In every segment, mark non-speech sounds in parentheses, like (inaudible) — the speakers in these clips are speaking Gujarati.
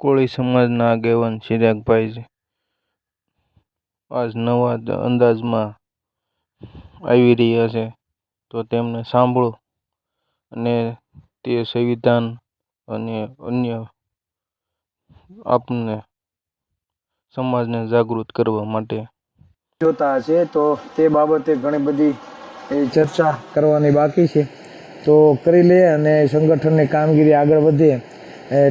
કોળી સમાજના આગેવાન ચિરાગભાઈ આજ નવા અંદાજમાં આવી રહ્યા છે, તો તેમને સાંભળો અને તે સંવિધાન અને અન્ય આપને સમાજને જાગૃત કરવા માટે. જોતા હશે તો તે બાબતે ઘણી બધી ચર્ચા કરવાની બાકી છે. તો કરી લઈએ અને સંગઠનની કામગીરી આગળ વધે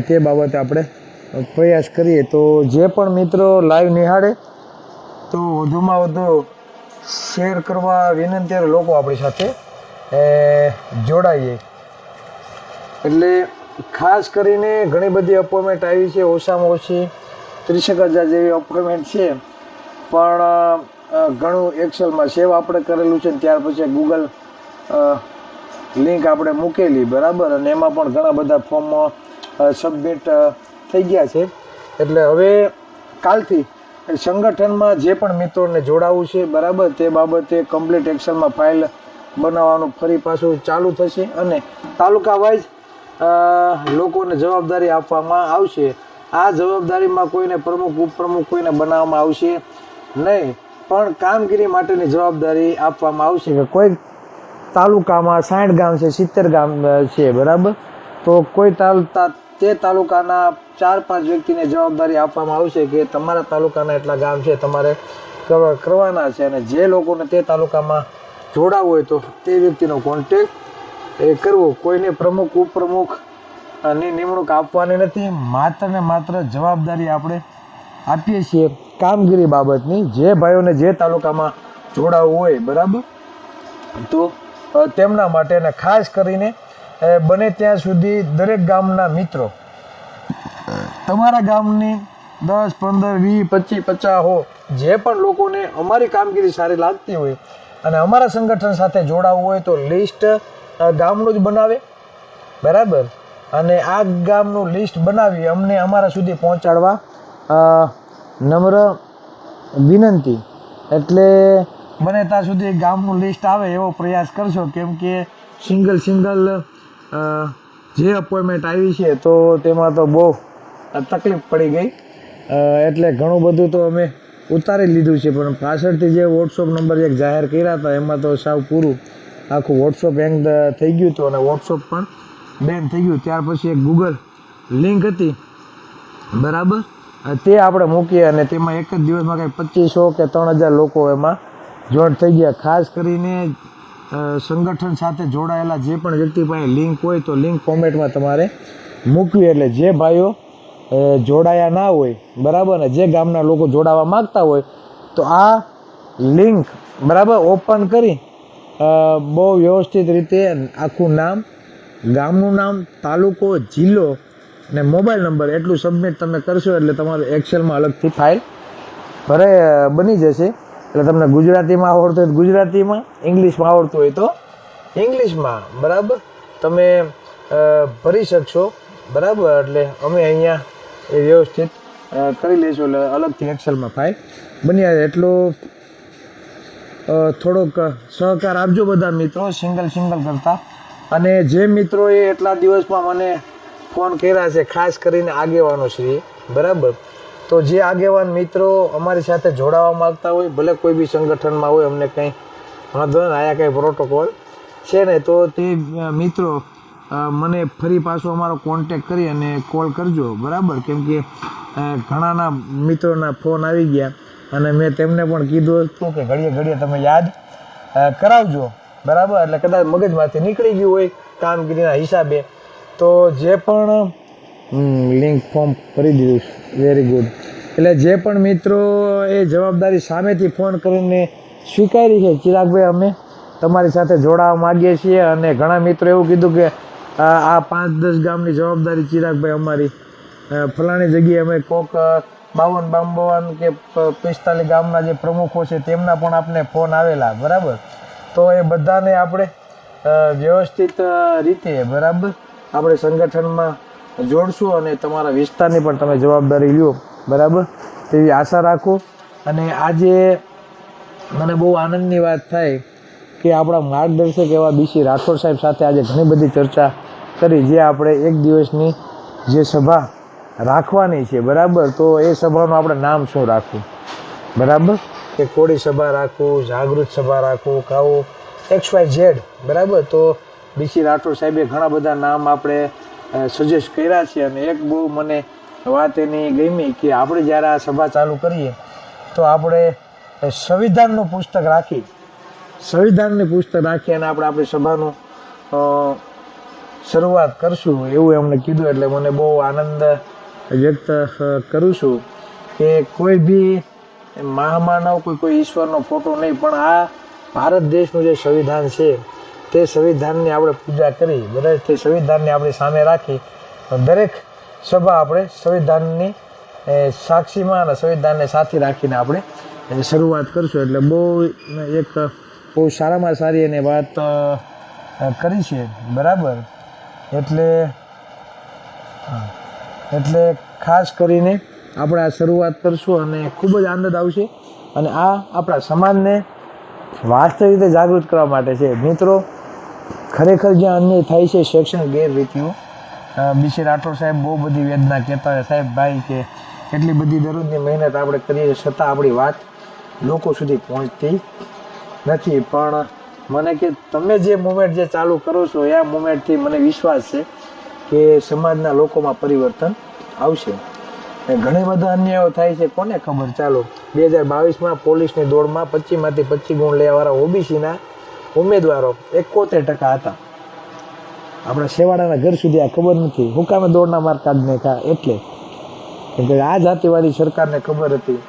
તે બાબતે આપણે પ્રયાસ કરીએ તો જે પણ મિત્રો લાઈવ નિહાળે, તો વધુમાં વધુ શેર કરવા વિનંતી લોકો આપણી સાથે જોડાઈએ. એટલે ખાસ કરીને ઘણી બધી અપોઇન્ટમેન્ટ આવી છે, ઓછામાં ઓછી ત્રીસેક હજાર જેવી અપોઇન્ટમેન્ટ છે. પણ ઘણું એક્સેલમાં સેવ આપણે કરેલું છે ત્યાર પછી ગૂગલ લિંક આપણે મૂકેલી, બરાબર? અને એમાં પણ ઘણા બધા ફોર્મ સબમિટ થઈ ગયા છે. એટલે હવે કાલથી સંગઠનમાં જે પણ મિત્રોને જોડાવવું છે, બરાબર, તે બાબતે કમ્પ્લીટ એક્શનમાં ફાઇલ બનાવવાનું ફરી પાછું ચાલુ થશે અને તાલુકા વાઇઝ લોકોને જવાબદારી આપવામાં આવશે. આ જવાબદારીમાં કોઈને પ્રમુખ, ઉપપ્રમુખ કોઈને બનાવવામાં આવશે નહીં, પણ કામગીરી માટેની જવાબદારી આપવામાં આવશે કે કોઈ તાલુકામાં સાઠ ગામ છે, સિત્તેર ગામ છે, બરાબર? તો કોઈ તાલ તા- તાલુકાના ચાર પાંચ વ્યક્તિને જવાબદારી આપવામાં આવશે કે તમારા તાલુકાના એટલા ગામ છે, તમારે કર- કરવાના છે અને જે લોકોને તે તાલુકામાં જોડાવવું હોય તો તે વ્યક્તિનો કોન્ટેક એ કરવો. કોઈને પ્રમુખ, ઉપપ્રમુખની નિમણૂક આપવાની નથી. માત્ર ને માત્ર જવાબદારી આપણે આપીએ છીએ કામગીરી બાબતની. જે ભાઈઓને જે તાલુકામાં જોડાવવું હોય, બરાબર? તો તેમના માટે ખાસ કરીને બને ત્યાં સુધી દરેક ગામના મિત્રો, તમારા ગામની દસ, પંદર, વીસ, પચીસ, પચાસ હો, જે પણ લોકોને અમારી કામગીરી સારી લાગતી હોય અને અમારા સંગઠન સાથે જોડાવવું હોય તો લિસ્ટ ગામનું જ બનાવે. બરાબર? અને આ ગામનું લિસ્ટ બનાવી અમને અમારા સુધી પહોંચાડવા નમ્ર વિનંતી. એટલે બને ત્યાં સુધી ગામનું લિસ્ટ આવે એવો પ્રયાસ કરશો, કેમ કે સિંગલ સિંગલ જે અપોઇન્ટમેન્ટ આવી છે, તો તેમાં તો બહુ તકલીફ પડી ગઈ. એટલે ઘણું બધું તો અમે ઉતારી લીધું છે, પણ પાછળથી જે વોટ્સઅપ નંબર એક જાહેર કર્યા હતા, એમાં તો સાવ પૂરું આખું વોટ્સઅપ હેંગ થઈ ગયું હતું અને વોટ્સઅપ પણ બેન થઈ ગયું. ત્યાર પછી એક ગૂગલ લિંક હતી, બરાબર? તે આપણે મૂકીએ અને તેમાં એક જ દિવસમાં કંઈ પચીસો કે ત્રણ હજાર લોકો એમાં જોઈન્ટ થઈ ગયા. ખાસ કરીને સંગઠન સાથે જોડાયેલા જે પણ વ્યક્તિ પાસે લિંક હોય તો લિંક કોમેન્ટમાં તમારે મૂકવી. એટલે જે ભાઈઓ જોડાયા ના હોય, બરાબર? ને જે ગામના લોકો જોડાવા માંગતા હોય, તો આ લિંક બરાબર ઓપન કરી બહુ વ્યવસ્થિત રીતે આખું નામ, ગામનું નામ, તાલુકો, જિલ્લો અને મોબાઈલ નંબર એટલું સબમિટ તમે કરશો એટલે તમારું એક્સેલમાં અલગથી ફાઇલ ભરે, બની જશે. એટલે તમને ગુજરાતીમાં આવડતું હોય તો ગુજરાતીમાં, ઇંગ્લિશમાં આવડતું હોય તો ઇંગ્લિશમાં, બરાબર? તમે ભરી શકશો, બરાબર? એટલે અમે અહીંયા એ વ્યવસ્થિત કરી લઈશું. એટલે અલગથી એક્સેલમાં ફાઇલ બન્યા એટલો થોડોક સહકાર આપજો બધા મિત્રો સિંગલ સિંગલ કરતા. અને જે મિત્રોએ એટલા દિવસમાં મને ફોન કર્યા છે, ખાસ કરીને આગેવાનો શ્રી, બરાબર? તો જે આગેવાન મિત્રો અમારી સાથે જોડાવા માંગતા હોય, ભલે કોઈ બી સંગઠનમાં હોય, અમને કંઈ વાંધો ને આયા કંઈ પ્રોટોકોલ છે ને તો તે મિત્રો મને ફરી પાછો અમારો કોન્ટેક કરી અને કોલ કરજો, બરાબર? કેમ કે ઘણાના મિત્રોના ફોન આવી ગયા અને મેં તેમને પણ કીધું હતું કે ઘડીએ ઘડીએ તમે યાદ કરાવજો, બરાબર? એટલે કદાચ મગજમાંથી નીકળી ગયું હોય કામગીરીના હિસાબે. તો જે પણ લિંક ફોર્મ ભરી દીધું. વેરી ગુડ એટલે જે પણ મિત્રો એ જવાબદારી સામેથી ફોન કરીને સ્વીકારી છે, ચિરાગભાઈ, અમે તમારી સાથે જોડાવા માગીએ છીએ અને ઘણા મિત્રો એવું કીધું કે, આ પાંચ દસ ગામની જવાબદારી ચિરાગભાઈ અમારી. ફલાણી જગ્યાએ અમે કોક બાવન બાવન કે પિસ્તાલીસ ગામના જે પ્રમુખો છે તેમના પણ આપને ફોન આવેલા, બરાબર? તો એ બધાને આપણે વ્યવસ્થિત રીતે, બરાબર? આપણે સંગઠનમાં જોડશું અને તમારા વિસ્તારની પણ તમે જવાબદારી લ્યો. બરાબર? તેવી આશા રાખો. અને આજે મને બહુ આનંદની વાત થાય કે આપણા માર્ગદર્શક એવા બીસી રાઠોડ સાહેબ સાથે આજે ઘણી બધી ચર્ચા કરી, જે આપણે એક દિવસની જે સભા રાખવાની છે. બરાબર? તો એ સભાનું આપણે નામ શું રાખવું? બરાબર? કે કોળી સભા રાખવું, જાગૃત સભા રાખવું, કાવું, એક્સ વાય ઝેડ. બરાબર? તો બીસી રાઠોડ સાહેબે ઘણા બધા નામ આપણે સજેસ્ટ કર્યા છે અને એક બહુ મને વાત એની ગમી કે આપણે જ્યારે આ સભા ચાલુ કરીએ, તો આપણે સંવિધાનનું પુસ્તક રાખી, સંવિધાનની પુસ્તક રાખી અને આપણે આપણી સભાનું શરૂઆત કરશું. એવું એમણે કીધું એટલે મને બહુ આનંદ વ્યક્ત કરું છું કે કોઈ બી મહામાનવ કોઈ કોઈ ઈશ્વરનો ફોટો નહીં, પણ આ ભારત દેશનું જે સંવિધાન છે તે સંવિધાનની આપણે પૂજા કરી બરાબર તે સંવિધાનને આપણી સામે રાખી દરેક સભા આપણે સંવિધાનની સાક્ષીમાં અને સંવિધાનને સાથી રાખીને આપણે શરૂઆત કરશું. એટલે બહુ એક બહુ સારામાં સારી એને વાત કરી છે. બરાબર? એટલે એટલે ખાસ કરીને આપણે આ શરૂઆત કરશું અને ખૂબ જ આનંદ આવશે. અને આ આપણા સમાજને વાસ્તવિક રીતે જાગૃત કરવા માટે છે. મિત્રો ખરેખર જ્યાં અન્યાય થાય છે શૈક્ષણિક ગેરરીતિઓ બીસી રાઠોડ સાહેબ બહુ બધી વેદના કહેતા હોય. સાહેબ, ભાઈ, કે એટલી બધી દરરોજની મહેનત આપણે કરીએ છતાં આપણી વાત લોકો સુધી પહોંચતી નથી. પણ મને કે તમે જે મુમેન્ટ જે ચાલુ કરો છો, એ મુમેન્ટથી મને વિશ્વાસ છે કે સમાજના લોકોમાં પરિવર્તન આવશે. ઘણા બધા અન્યાયો થાય છે. કોને ખબર? ચાલો, બે હજાર બાવીસમાં પોલીસની દોડમાં પચીસમાંથી પચીસ ગુણ લેવાવાળા ઓબીસીના ઉમેદવારો એકોતેર ટકા હતા. આપણા શેવાડાના ઘર સુધી આ ખબર નથી. હું કામે દોડના માર્ક ને કા એટલે. કેમ કે આ જાતિવાદી સરકારને ખબર હતી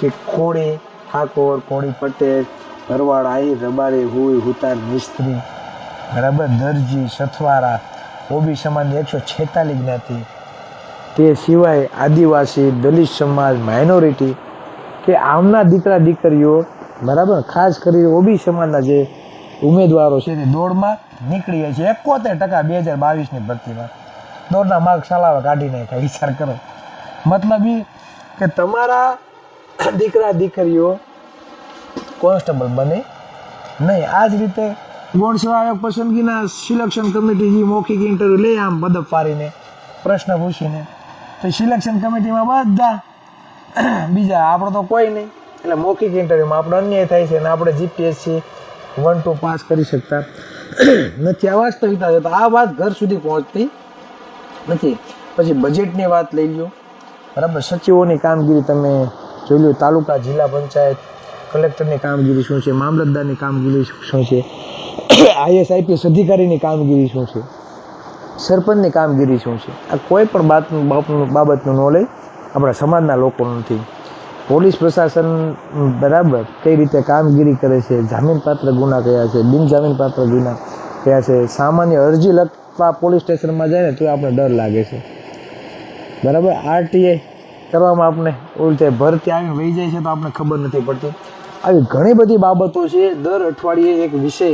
કે કોણી ઠાકોર કોણી પટેલ, ભરવાડ આઈ, રબારી, હુઈ, હુતાર, મિસ્ત્રી, બરાબર, દરજી, સથવારા, ઓબી સમાજની એકસો છેતાલીસ જ્ઞાતિ. તે સિવાય આદિવાસી, દલિત સમાજ માઇનોરિટી કે આમના દીકરા દીકરીઓ બરાબર? ખાસ કરીને ઓબી સમાજના જે ઉમેદવારો છે તે દોડમાં નીકળી જાય છે એકોતેર ટકા બે હજાર બાવીસની ભરતીમાં. દોડના માર્ક સલાવા કાઢી નાખ્યા, વિચાર કરો. મતલબ એ કે તમારા દીકરા દીકરીઓ કોન્સ્ટેબલ બને નહીં. આ જ રીતે ગુણ સેવા આયોગ પસંદગીના સિલેક્શન કમિટી જે મૌખિક ઇન્ટરવ્યૂ લે આમ બદબ પાડીને પ્રશ્ન પૂછીને. તો સિલેક્શન કમિટીમાં બધા બીજા, આપણો તો કોઈ નહીં. એટલે મૌખિક ઇન્ટરવ્યૂમાં આપણો અન્યાય થાય છે અને આપણે જીપીએસસી વન ટુ પાસ કરી શકતા નથી. આ વાસ્તવિકતા છે. તો આ વાત ઘર સુધી પહોંચતી નથી. પછી બજેટની વાત લઈ લો બરાબર? સચિવોની કામગીરી તમે જોઈ લો તાલુકા, જિલ્લા પંચાયત, કલેક્ટરની કામગીરી શું છે? મામલતદારની કામગીરી શું છે? આઈએસ આઈપીએસ અધિકારીની કામગીરી શું છે? સરપંચની કામગીરી શું છે? આ કોઈ પણ બાતનું બાપનું બાબતનું નોલેજ આપણા સમાજના લોકોનું નથી. પોલીસ પ્રશાસન બરાબર, કઈ રીતે કામગીરી કરે છે, જામીનપાત્ર ગુના કયા છે બિનજામીનપાત્ર ગુના કયા છે, સામાન્ય અરજી લખવા પોલીસ સ્ટેશનમાં જાય ને, તો આપણે ડર લાગે છે. બરાબર? આરટીઆઈ કરવામાં આપણે ઉલટે ભરતી આવી વહી જાય છે, તો આપણે ખબર નથી પડતી. આવી ઘણી બધી બાબતો છે, દર અઠવાડિયે એક વિષય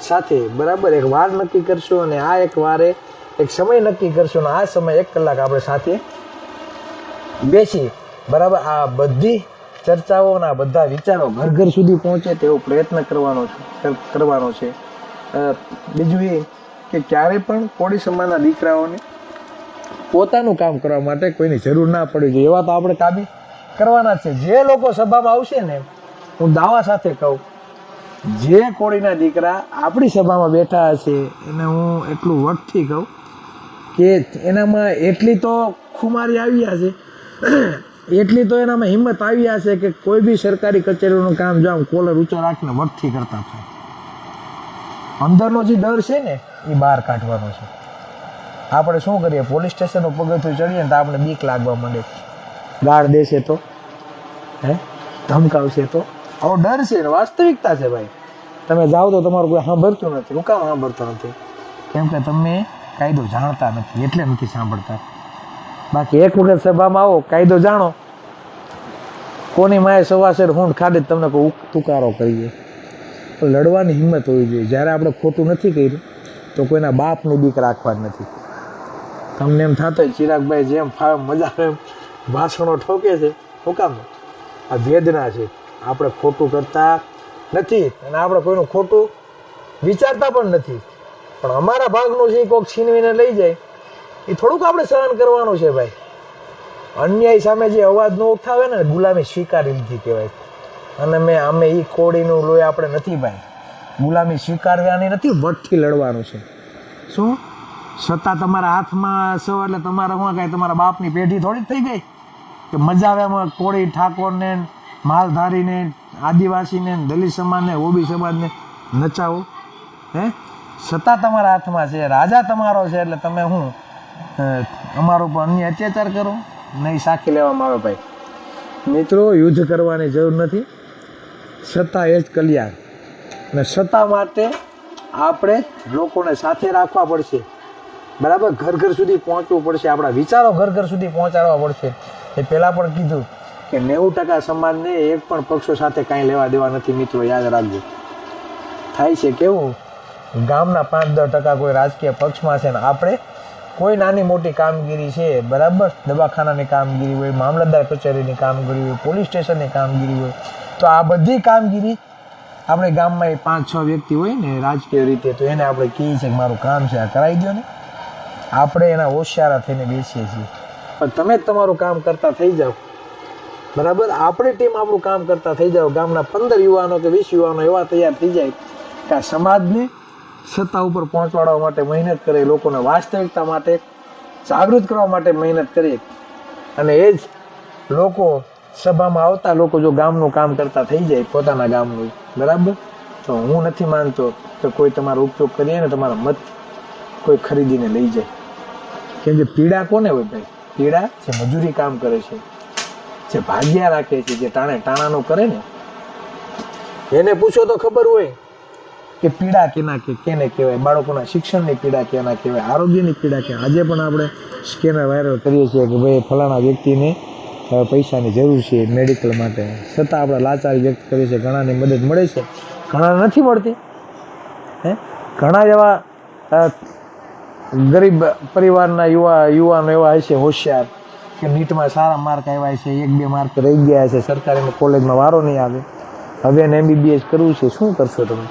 સાથે, બરાબર, એક વાર નક્કી કરશું અને આ એક વારે એક સમય નક્કી કરશું અને આ સમય એક કલાક આપણે સાથે બેસી બરાબર? આ બધી ચર્ચાઓના બધા વિચારો ઘર ઘર સુધી પહોંચે તેવો પ્રયત્ન કરવાનો છે કરવાનો છે. બીજું એ કે ક્યારે પણ કોળી સમાજના દીકરાઓને પોતાનું કામ કરવા માટે કોઈની જરૂર ના પડવી જોઈએ. એવા તો આપણે કાબી કરવાના છે. જે લોકો સભામાં આવશે ને, હું દાવા સાથે કહું, જે કોળીના દીકરા આપણી સભામાં બેઠા હશે, એને હું એટલું વટથી કહું કે એનામાં એટલી તો ખુમારી આવ્યા છે એટલી તો એનામાં હિંમત આવી હશે કે કોઈ બી સરકારી કચેરીનું કામ જો આમ કોલર ઊંચો રાખીને વટથી કરતા થાય. અંદરનો જે ડર છે ને, એ બહાર કાઢવાનો છે. આપણે શું કરીએ? પોલીસ સ્ટેશનનું પગથિયું ચડીએ ને તો આપણે બીક લાગવા માંડે. ગાળ દેશે તો? હે? ધમકાવશે તો? આવો ડર છે ને, વાસ્તવિકતા છે ભાઈ. તમે જાઓ તો તમારું કોઈ સાંભળતું નથી. હું કામ સાંભળતો નથી. કેમ કે તમે કાયદો જાણતા નથી, એટલે નથી સાંભળતા. બાકી એક વખત સભામાં આવો, કાયદો જાણો. કોની માએ સવાસેર હુંડ ખાડે તમને કોઈ તુકારો કરીએ. લડવાની હિંમત હોવી જોઈએ. જ્યારે આપણે ખોટું નથી કર્યું, તો કોઈના બાપનું બીક રાખવા જ નથી. તમને એમ થતો ચિરાગભાઈ જેમ મજા એમ. ભાષણો ઠોકે છે. કામ આ વેદના છે. આપણે ખોટું કરતા નથી અને આપણે કોઈનું ખોટું વિચારતા પણ નથી. પણ અમારા ભાગનું છે કોઈક છીનવીને લઈ જાય એ થોડુંક આપણે સહન કરવાનું છે ભાઈ. અન્યાય સામે જે અવાજ ન ઉઠાવે ને, ગુલામી સ્વીકારી લીધી કહેવાય. અને મેં, અમે એ કોળીનું લોહી આપણે નથી ભાઈ. ગુલામી સ્વીકારવાની નથી, વટથી લડવાનું છે. શું? છતાં તમારા હાથમાં છો એટલે તમારા હું કાંઈ તમારા બાપની પેઢી થોડી થઈ ગઈ? કે મજા આવે એમાં કોળી ઠાકોરને, માલધારીને, આદિવાસીને, દલિત સમાજને, ઓબી સમાજને નચાવો? હે? છતાં તમારા હાથમાં છે, રાજા તમારો છે એટલે તમે હું? અમારો પણ અન્ય અત્યાચાર કરો. નહીં સાખી લેવામાં આવે ભાઈ. મિત્રો, યુદ્ધ કરવાની જરૂર નથી. સત્તા એ જ કલ્યાણ. અને સત્તા માટે આપણે લોકોને સાથે રાખવા પડશે. બરાબર? ઘર ઘર સુધી પહોંચવું પડશે. આપણા વિચારો ઘર ઘર સુધી પહોંચાડવા પડશે. એ પહેલાં પણ કીધું કે નેવું ટકા સમાજને એક પણ પક્ષો સાથે કાંઈ લેવા દેવા નથી, મિત્રો. યાદ રાખજો. થાય છે કેવું? ગામના પાંચ દસ ટકા કોઈ રાજકીય પક્ષમાં છે ને આપણે કોઈ નાની મોટી કામગીરી છે, બરાબર? દવાખાનાની કામગીરી હોય, મામલતદાર કચેરીની કામગીરી હોય, પોલીસ સ્ટેશનની કામગીરી હોય, તો આ બધી કામગીરી આપણે ગામમાં એ પાંચ છ વ્યક્તિ હોય ને રાજકીય રીતે, તો એને આપણે કહીએ છીએ કે મારું કામ છે, આ કરાવી દો ને. આપણે એના હોશિયારા થઈને બેસીએ છીએ. પણ તમે જ તમારું કામ કરતા થઈ જાઓ. બરાબર? આપણી ટીમ આપણું કામ કરતા થઈ જાઓ. ગામના પંદર યુવાનો કે વીસ યુવાનો એવા તૈયાર થઈ જાય કે આ સમાજને સત્તા ઉપર પહોંચવાડવા માટે મહેનત કરે, લોકોને વાસ્તવિકતા માટે જાગૃત કરવા માટે મહેનત કરીએ અને એ જ લોકો સભામાં આવતા, લોકો જો ગામનું કામ કરતા થઈ જાય, પોતાના ગામનું, બરાબર? તો હું નથી માનતો કે કોઈ તમારો ઉપયોગ કરીએ ને તમારો મત કોઈ ખરીદીને લઈ જાય. કેમ કે પીડા કોને હોય ભાઈ? પીડા જે મજૂરી કામ કરે છે, જે ભાગ્યા રાખે છે, જે ટાણે ટાણાનો કરે ને, એને પૂછો તો ખબર હોય. કે પીડા કેના કે કેને કહેવાય? બાળકોના શિક્ષણની પીડા કેના કહેવાય? આરોગ્યની પીડા કે આજે પણ આપણે સ્કેનર વાયરલ કરીએ છીએ કે ભાઈ, ફલાણા વ્યક્તિને પૈસાની જરૂર છે મેડિકલ માટે. છતાં આપણે લાચાર વ્યક્ત કરીએ છીએ ઘણાની મદદ મળે છે. ઘણા નથી મળતી. હે? ઘણા એવા ગરીબ પરિવારના યુવા, યુવાનો એવા હશે હોશિયાર કે નીટમાં સારા માર્ક આવ્યા છે, એક બે માર્ક રહી ગયા છે સરકારી કોલેજમાં વારો નહીં આવે. હવે એને એમબીબીએસ કરવું છે. શું કરશો તમે?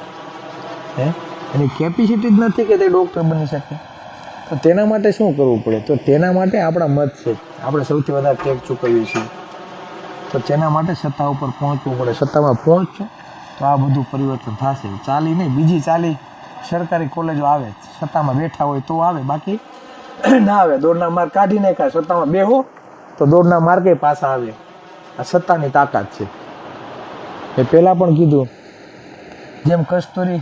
હે? એની કેપેસિટી જ નથી કે તે ડૉક્ટર બની શકે. તો તેના માટે શું કરવું પડે? તો તેના માટે આપણા મત છે. આપણે સૌથી વધારે ટેક ચૂકવીએ છીએ. તો તેના માટે સત્તા ઉપર પહોંચવું પડે. સત્તામાં પહોંચશો, તો આ બધું પરિવર્તન થશે. ચાલી નહીં, બીજી ચાલી. સરકારી કોલેજો આવે, સત્તામાં બેઠા હોય તો આવે. બાકી ના આવે. દોડના માર્ગ કાઢી નાખ્યા, સત્તામાં બેહો, તો દોડના માર્ગે પાછા આવે. આ સત્તાની તાકાત છે. એ પહેલાં પણ કીધું, જેમ કસ્તુરી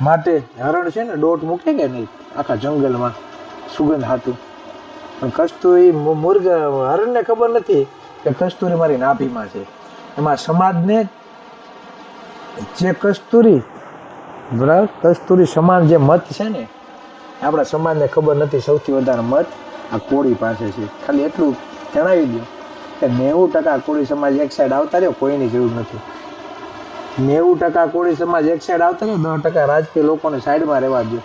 માટે હરણ છે ને દોટ મૂકે કે નહીં? આખા જંગલમાં સુગંધ હાતું પણ કસ્તુરી મુર્ગ, હરણને ખબર નથી કે કસ્તુરી મારી નાભીમાં છે. એમાં સમાજને જે કસ્તુરી, બરાબર? કસ્તુરી સમાન જે મત છે ને, આપણા સમાજને ખબર નથી સૌથી વધારે મત આ કોળી પાસે છે. ખાલી એટલું જણાવી દઉં કે નેવું ટકા કોળી સમાજ એક સાઈડ આવતા રહ્યો, કોઈની જરૂર નથી. નેવું ટકા કોળી સમાજ એક સાઈડ આવતા ને દસ ટકા રાજકીય લોકોને સાઈડમાં રહેવા દો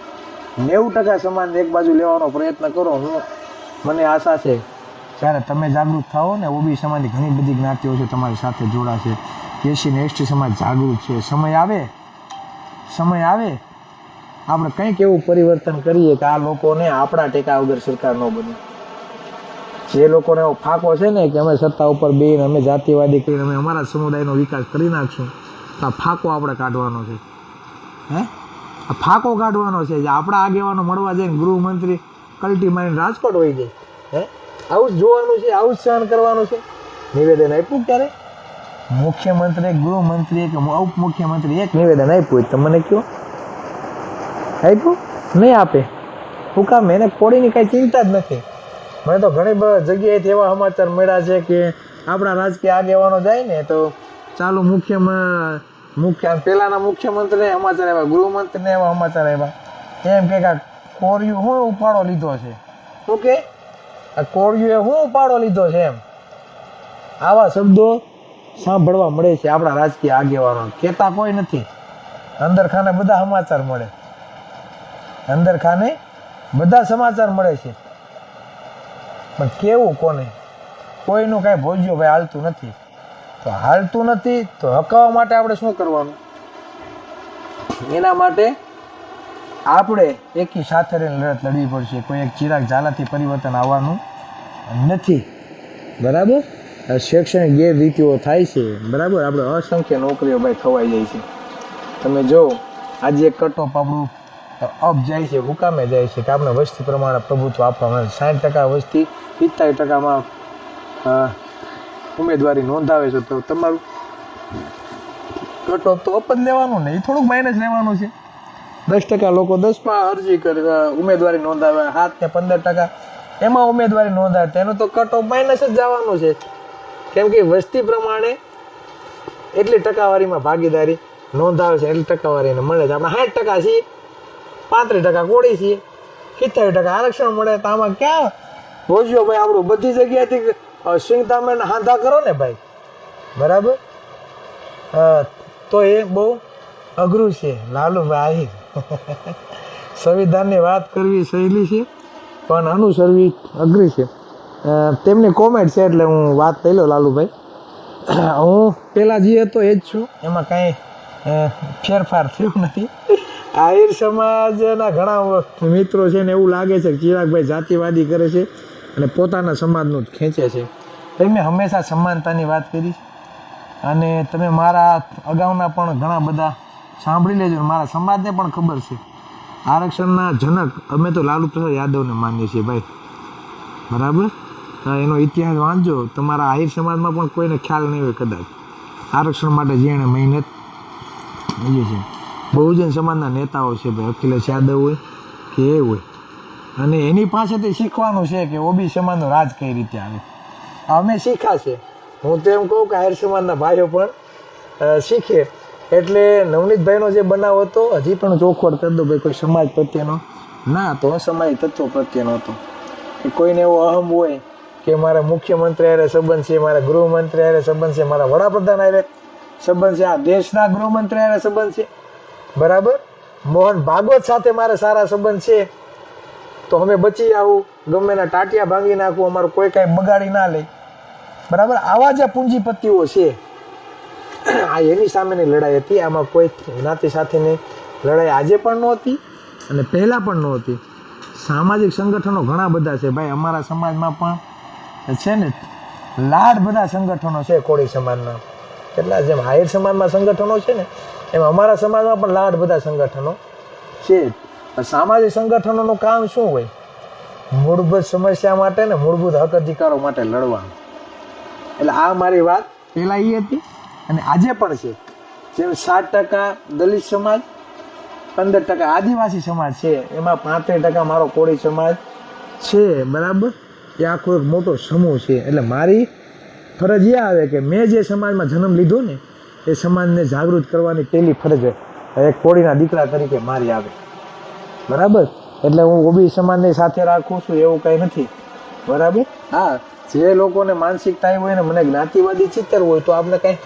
નેવું ટકા સમાજને એક બાજુ લેવાનો પ્રયત્ન કરો, હું, મને આશા છે. જ્યારે તમે જાગૃત થાઓ ને ઓબી સમાજની ઘણી બધી જ્ઞાતિઓ છે તમારી સાથે જોડાશે. એસી ને એસટી સમાજ જાગૃત છે. સમય આવે સમય આવે. આપણે કંઈક એવું પરિવર્તન કરીએ કે આ લોકોને આપણા ટેકા વગર સરકાર ન બને. જે લોકોને એવો ફાંકો છે ને કે અમે સત્તા ઉપર બેન અમે જાતિવાદી કરીને, અમે અમારા સમુદાયનો વિકાસ કરી નાખશું. તો આ ફાંકો આપણે કાઢવાનો છે. હે? આ ફાંકો કાઢવાનો છે જે આપણા આગેવાનો મળવા જઈને ગૃહમંત્રી કલટી મારીને રાજકોટ વહી જાય. હે? આવું જ જોવાનું છે આવું જ સહન કરવાનું છે. નિવેદન આપ્યું ક્યારે? મુખ્યમંત્રી ગૃહમંત્રી કે ઉપમુખ્યમંત્રી એક નિવેદન આપ્યું હોય તો મને કહો આપ્યું? નહીં આપે. હું કામ એને કોડીની કાંઈ ચિંતા જ નથી. મને તો ઘણી બધી જગ્યાએથી એવા સમાચાર મળ્યા છે કે આપણા રાજકીય આગેવાનો જાય ને તો ચાલુ મુખ્ય મુખ્ય પહેલાંના મુખ્યમંત્રીને સમાચાર આવ્યા ગૃહમંત્રીને એવા સમાચાર આવ્યા એમ કે આ કોરિયું શું ઉપાડો લીધો છે? શું કે? આ કોરિયુએ શું ઉપાડો લીધો છે એમ? આવા શબ્દો સાંભળવા મળે છે આપણા રાજકીય આગેવાનો. કહેતા કોઈ નથી. અંદર ખાને બધા સમાચાર મળે. અંદર ખાને બધા સમાચાર મળે છે. પણ કેવું કોને? કોઈનું કાંઈ ભોજ્યો ભાઈ હાલતું નથી. તો હાલતું નથી, તો હકાવવા માટે આપણે શું કરવાનું? એના માટે આપણે એકી સાથે રહીને લડત લડવી પડશે. કોઈ એક ચિરાગ ઝાલાથી પરિવર્તન આવવાનું નથી. બરાબર? શૈક્ષણિક ગેરરીતિઓ થાય છે, બરાબર? આપણે અસંખ્ય નોકરીઓ ભાઈ ખવાઈ જાય છે. તમે જો, આજે એક કટ ઓફ આપણું અપ જાય છે, હુકામે જાય છે, કે આપણે વસ્તી પ્રમાણે પ્રભુત્વ આપવામાં આવે સાઠ ટકા વસ્તી, પિસ્તાળીસ ટકામાં ઉમેદવારી નોંધાવે છે તો તમારું કટ તો અપ લેવાનું ને એ થોડુંક માઇનસ લેવાનું છે. દસ ટકા લોકો દસમાં અરજી કરે ઉમેદવારી નોંધાવે, સાત કે પંદર ટકા. એમાં ઉમેદવારી નોંધાવે તેનો તો કટ ઓફ માઇનસ જ જવાનું છે. કેમ કે વસ્તી પ્રમાણે એટલી ટકાવારીમાં ભાગીદારી નોંધાવે છે, એટલી ટકાવારીને મળે છે. આપણે સાઠ ટકા છીએ, પાંત્રીસ ટકા કોળી છીએ, સિત્તેર ટકા આરક્ષણ મળે, તો આમાં ક્યાં ભોજ્યો ભાઈ આપણું બધી જગ્યાએથી અ, તમે હાંધા કરો ને ભાઈ. બરાબર? તો એ બહુ અઘરું છે લાલુભાઈ (laughs) સંવિધાનની વાત કરવી સહેલી છે પણ અનુસરવી અઘરી છે. તેમની કોમેન્ટ છે એટલે હું વાત કરી લઉં લાલુભાઈ (coughs) હું પેલા જે હતો એ જ છું એમાં કાંઈ ફેરફાર થયો નથી. (laughs) આહિર સમાજના ઘણા મિત્રો છે ને એવું લાગે છે કે ચિરાગભાઈ જાતિવાદી કરે છે. અને પોતાના સમાજનું જ ખેંચે છે. ભાઈ મેં હંમેશા સમાનતાની વાત કરી અને તમે મારા અગાઉના પણ ઘણા બધા સાંભળી લેજો. મારા સમાજને પણ ખબર છે. આરક્ષણના જનક અમે તો લાલુ પ્રસાદ યાદવને માનીએ છીએ ભાઈ. બરાબર? એનો ઇતિહાસ વાંચજો. તમારા આહિર સમાજમાં પણ કોઈને ખ્યાલ નહીં હોય કદાચ. આરક્ષણ માટે જેણે મહેનત. એ છે બહુજન સમાજના નેતાઓ છે ભાઈ. અખિલેશ યાદવ હોય કે એ હોય. અને એની પાસેથી શીખવાનું છે કે ઓબી સમાજનો રાજ કઈ રીતે આવે. અમે શીખ્યા છે હું તો એમ કહું કે આયર સમાજના ભાઈઓ પણ શીખે. એટલે નવનીતભાઈનો જે બનાવ હતો, હજી પણ ચોખવટ કરી દો ભાઈ, કોઈ સમાજ પ્રત્યેનો. ના, તો સમાજ તત્વો પ્રત્યેનો હતો. કે કોઈને એવો અહમ હોય કે મારા મુખ્યમંત્રી હારે સંબંધ છે, મારા ગૃહમંત્રી હારે સંબંધ છે, મારા વડાપ્રધાન હારે સંબંધ છે, આ દેશના ગૃહમંત્રી હારે સંબંધ છે. બરાબર? મોહન ભાગવત સાથે મારે સારા સંબંધ છે. તો અમે બચી આવું. ગમે એના ટાટિયા ભાંગી નાખવું અમારું કોઈ કાંઈ બગાડી ના લે. બરાબર? આવા જે પૂંજીપતિઓ છે. આ એની સામેની લડાઈ હતી. આમાં કોઈ જ્ઞાતિ સાથેની લડાઈ આજે પણ નહોતી અને પહેલાં પણ નહોતી. સામાજિક સંગઠનો ઘણા બધા છે. ભાઈ, અમારા સમાજમાં પણ છે ને, લાડ બધા સંગઠનો છે કોળી સમાજના. કેટલા જેમ હાયર સમાજમાં સંગઠનો છે ને, એમ અમારા સમાજમાં પણ લાડ બધા સંગઠનો છે. સામાજિક સંગઠનોનું કામ શું હોય? મૂળભૂત સમસ્યા માટે ને મૂળભૂત હક અધિકારો માટે લડવાનું. એટલે આ મારી વાત પહેલાં એ હતી અને આજે પણ છે. જેમ સાત ટકા દલિત સમાજ, પંદર ટકા આદિવાસી સમાજ છે. એમાં પાંત્રીસ ટકા મારો કોળી સમાજ છે, બરાબર? એ આખો એક મોટો સમૂહ છે. એટલે મારી ફરજ એ આવે કે મેં જે સમાજમાં જન્મ લીધો ને, એ સમાજને જાગૃત કરવાની પહેલી ફરજ એક કોળીના દીકરા તરીકે મારી આવે. બરાબર? એટલે હું ઓબી સમાજને સાથે રાખું છું, એવું કંઈ નથી. બરાબર? હા, જે લોકોને માનસિક થાય હોય ને, મને જ્ઞાતિવાદી ચિત્તર હોય તો આપણે કંઈ,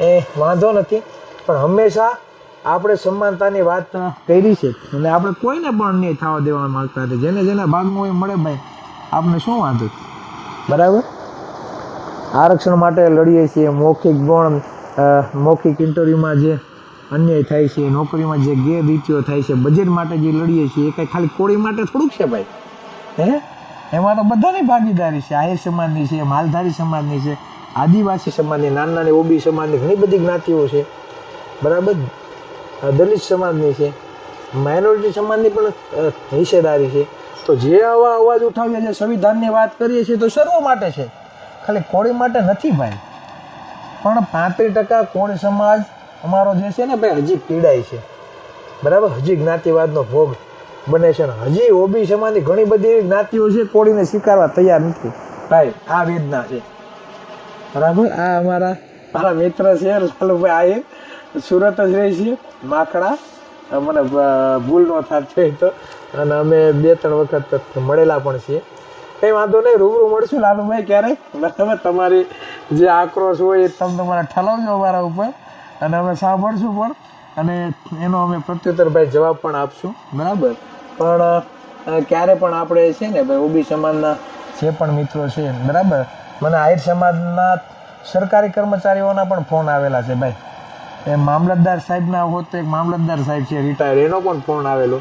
એ, વાંધો નથી. પણ હંમેશા આપણે સમાનતાની વાત કરી છે. અને આપણે કોઈને પણ નહીં થવા દેવા માંગતા નથી જેને જેના ભાગમાં હોય મળે ભાઈ. આપણે શું વાંધો? બરાબર? આરક્ષણ માટે લડીએ છીએ. મૌખિક ગણ મૌખિક ઇન્ટરવ્યૂમાં જે અન્યાય થાય છે, નોકરીમાં જે ગેરરીતિઓ થાય છે બજેટ માટે જે લડીએ છીએ, એ કંઈ ખાલી કોળી માટે થોડુંક છે ભાઈ. હે? એમાં તો બધાની ભાગીદારી છે, આહિર સમાજની છે, માલધારી સમાજની છે, આદિવાસી સમાજની, નાની નાની ઓબી સમાજની ઘણી બધી જ્ઞાતિઓ છે. બરાબર? દલિત સમાજની છે. માઇનોરિટી સમાજની પણ હિસ્સેદારી છે. તો જે આવા અવાજ ઉઠાવીએ છીએ સંવિધાનની વાત કરીએ છીએ, તો સર્વ માટે છે. ખાલી કોળી માટે નથી ભાઈ. પણ પાંત્રીસ ટકા કોળી સમાજ અમારો જે છે ને ભાઈ હજી પીડાય છે. બરાબર? હજી જ્ઞાતિવાદનો ભોગ બને છે ને. હજી ઓબી સમાજની ઘણી બધી એવી જ્ઞાતિઓ છે કોળીને સ્વીકારવા તૈયાર નથી. ભાઈ આ વેદના છે. બરાબર? આ અમારા મારા મિત્ર છે લાલુભાઈ આહિર સુરત જ રહી છે માખડા મને ભૂલ ન થતી તો. અને અમે બે ત્રણ વખત મળેલા પણ છીએ. કંઈ વાંધો નહીં રૂબરૂ મળશું. લાલુભાઈ ક્યારેક તમે તમારી જે આક્રોશ હોય એ તમે તમારા ઠલાવજો અમારા ઉપર. અને અમે સાંભળશું પણ. અને એનો અમે પ્રત્યુત્તર ભાઈ જવાબ પણ આપશું. બરાબર? પણ ક્યારે પણ આપણે છે ને ભાઈ ઓબી સમાજના જે પણ મિત્રો છે, બરાબર? મને આહિર સમાજના સરકારી કર્મચારીઓના પણ ફોન આવેલા છે ભાઈ. એ મામલતદાર સાહેબના હોત તો એક મામલતદાર સાહેબ છે રિટાયર એનો પણ ફોન આવેલો.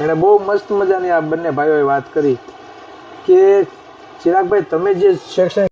એણે બહુ મસ્ત મજાની આ બંને ભાઈઓએ વાત કરી કે, ચિરાગભાઈ, તમે જે શૈક્ષણિક